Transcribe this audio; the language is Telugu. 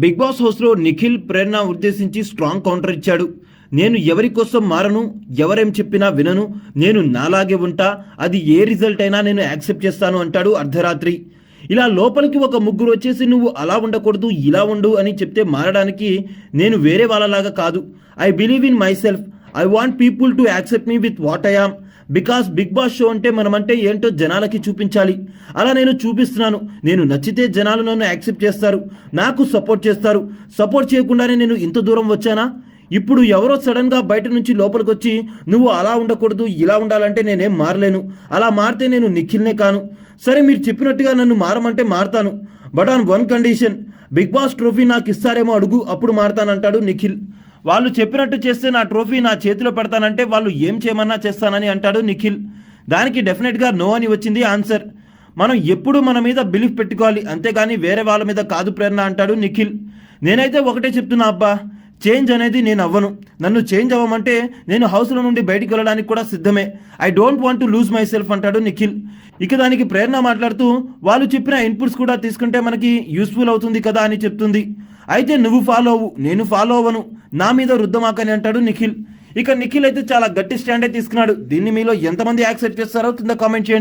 బిగ్ బాస్ హౌస్లో నిఖిల్ ప్రేరణ ఉద్దేశించి స్ట్రాంగ్ కౌంటర్ ఇచ్చాడు. నేను ఎవరి కోసం మారను ఎవరేం చెప్పినా వినను నేను నాలాగే ఉంటా అది ఏ రిజల్ట్ అయినా నేను యాక్సెప్ట్ చేస్తాను అంటాడు అర్ధరాత్రి. ఇలా లోపలికి ఒక ముగ్గురు వచ్చేసి నువ్వు అలా ఉండకూడదు ఇలా ఉండు అని చెప్తే మారడానికి నేను వేరే వాళ్ళలాగా కాదు. I believe in myself I want people to accept me with what I am because Bigg Boss show అంటే మనమంటే ఏంటో జనాలకి చూపించాలి. అలా నేను చూపిస్తున్నాను. నేను నచ్చితే జనాలు నన్ను యాక్సెప్ట్ చేస్తారు. నాకు సపోర్ట్ చేస్తారు. సపోర్ట్ చేయకుండానే నేను ఇంత దూరం వచ్చానా? ఇప్పుడు ఎవరో సడన్గా బయట నుంచి లోపలికి వచ్చి నువ్వు అలా ఉండకూడదు ఇలా ఉండాలంటే నేనేం మారలేను. అలా మారితే నేను నిఖిల్నే కాను. సరే మీరు చెప్పినట్టుగా నన్ను మారమంటే మారతాను. But on one condition Bigg Boss trophy నాకు ఇస్తారేమో అడుగు అప్పుడు మారతానంటాడు నిఖిల్. వాళ్ళు చెప్పినట్టు చేస్తే నా ట్రోఫీ నా చేతిలో పెడతానంటే వాళ్ళు ఏం చేయమన్నా చేస్తానని అంటాడు నిఖిల్. దానికి డెఫినెట్గా నో అని వచ్చింది ఆన్సర్. మనం ఎప్పుడు మన మీద బిలీఫ్ పెట్టుకోవాలి అంతేగాని వేరే వాళ్ళ మీద కాదు ప్రేరణ అంటాడు నిఖిల్. నేనైతే ఒకటే చెప్తున్నా అబ్బా చేంజ్ అనేది నేను అవ్వను. నన్ను చేంజ్ అవ్వమంటే నేను హౌస్లో నుండి బయటికి వెళ్ళడానికి కూడా సిద్ధమే. I don't want to lose myself అంటాడు నిఖిల్. ఇక దానికి ప్రేరణ మాట్లాడుతూ వాళ్ళు చెప్పిన ఇన్పుట్స్ కూడా తీసుకుంటే మనకి యూస్ఫుల్ అవుతుంది కదా అని చెప్తుంది. అయితే నువ్వు ఫాలో అవ్వు నేను ఫాలో అవ్వను. నా మీద రుద్దమాకని అంటాడు నిఖిల్. ఇక నిఖిల్ అయితే చాలా గట్టి స్టాండే తీసుకున్నాడు. దీన్ని మీలో ఎంతమంది యాక్సెప్ట్ చేస్తారో కింద కామెంట్ చేయండి.